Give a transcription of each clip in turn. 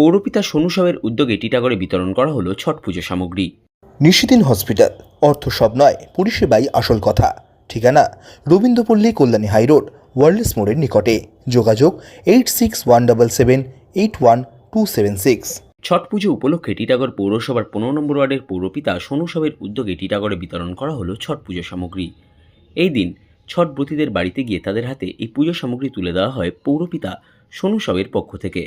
পৌরপিতা সোনু সাহের উদ্যোগে টিটাগড়ে বিতরণ করা হলো ছট পুজো সামগ্রী। নিশিদিন হসপিটাল অর্থ সব নয় পরিষেবাই আসল কথা। ঠিকানা রবীন্দ্রপল্লী কল্যাণী হাইরোড ওয়ার্ল্ডস মোড়ের নিকটে। যোগাযোগ eight six one double seven eight one two seven six. Chhath Puja উপলক্ষে টিটাগড় পৌরসভার পনেরো নম্বর ওয়ার্ডের পৌরপিতা সোনু সাহের উদ্যোগে টিটাগড়ে বিতরণ করা হলো ছট পুজো সামগ্রী। এই দিন ছট ব্রতীদের বাড়িতে গিয়ে তাদের হাতে এই পুজো সামগ্রী তুলে দেওয়া হয় পৌরপিতা সোনু সাহের পক্ষ থেকে।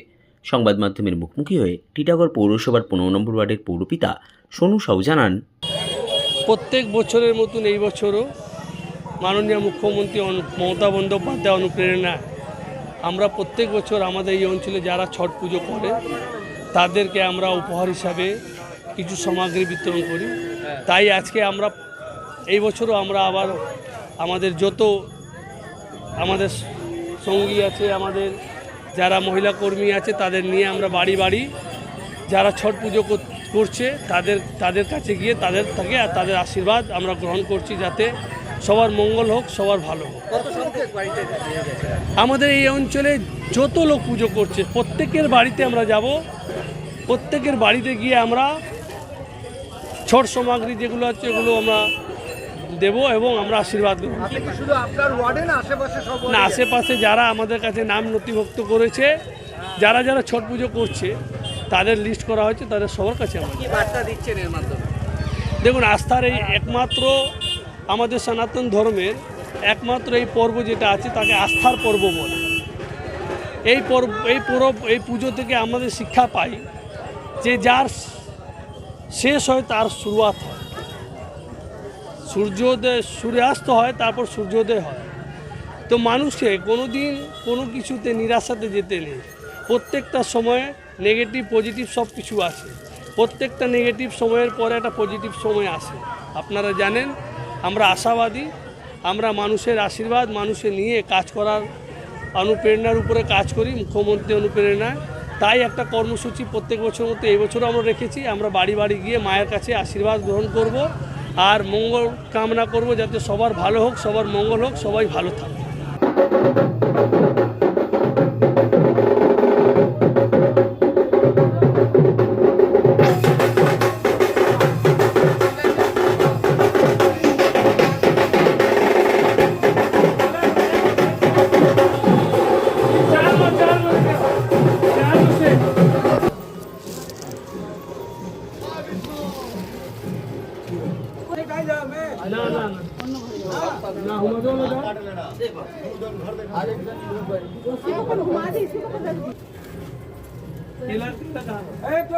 সংবাদ মাধ্যমের মুখোমুখি হয়ে টিটাগড় পৌরসভার পনেরো নম্বর ওয়ার্ডের পৌরপিতা সোনু সাউ জানান, প্রত্যেক বছরের মতন এই বছরও মাননীয় মুখ্যমন্ত্রী মমতা বন্দ্যোপাধ্যায় অনুপ্রেরণায় আমরা প্রত্যেক বছর আমাদের এই অঞ্চলে যারা ছট পুজো করে, তাদেরকে আমরা উপহার হিসাবে কিছু সামগ্রী বিতরণ করি। তাই আজকে আমরা এই বছরও আমরা আবার আমাদের যত আমাদের সঙ্গী আছে, আমাদের যারা মহিলা কর্মী আছে তাদের নিয়ে আমরা বাড়ি বাড়ি যারা ছট পুজো করছে তাদের তাদের কাছে গিয়ে তাদের থেকে আর তাদের আশীর্বাদ আমরা গ্রহণ করছি যাতে সবার মঙ্গল হোক সবার ভালো হোক। আমাদের এই অঞ্চলে যত লোক পুজো করছে প্রত্যেকের বাড়িতে আমরা যাব। প্রত্যেকের বাড়িতে গিয়ে আমরা ছট সামগ্রী যেগুলো আছে এগুলো আমরা দেব এবং আমরা আশীর্বাদ ওয়ার্ডে না আশেপাশে যারা আমাদের কাছে নাম নথিভুক্ত করেছে যারা যারা ছট পুজো করছে তাদের লিস্ট করা হয়েছে তাদের সবার কাছে দেখুন আস্থার এই একমাত্র আমাদের সনাতন ধর্মের একমাত্র এই পর্ব যেটা আছে তাকে আস্থার পর্ব বলে। এই পর্ব এই পরব এই পুজো থেকে আমাদের শিক্ষা পাই যে যার শেষ হয় তার শুরুয়াত হয়। সূর্যোদয়, সূর্যাস্ত হয়, তারপর সূর্যোদয় হয়। তো মানুষকে কোনো দিন কোনো কিছুতে নিরাশাতে যেতে নেই। প্রত্যেকটা সময়ে নেগেটিভ পজিটিভ সব কিছু আছে। প্রত্যেকটা নেগেটিভ সময়ের পরে একটা পজিটিভ সময় আসে। আপনারা জানেন, আমরা আশাবাদী, আমরা মানুষের আশীর্বাদ মানুষে নিয়ে কাজ করার অনুপ্রেরণার উপরে কাজ করি, মুখ্যমন্ত্রী অনুপ্রেরণায়। তাই একটা কর্মসূচি প্রত্যেক বছর মতো এই বছরও আমরা রেখেছি। আমরা বাড়ি বাড়ি গিয়ে মায়ের কাছে আশীর্বাদ গ্রহণ করব। আর মঙ্গল কামনা করব যাতে সবার ভালো হোক সবার মঙ্গল হোক সবাই ভালো থাকে। না না না। না হুমায়ুন না। কেলা কেলা দাও। এই তো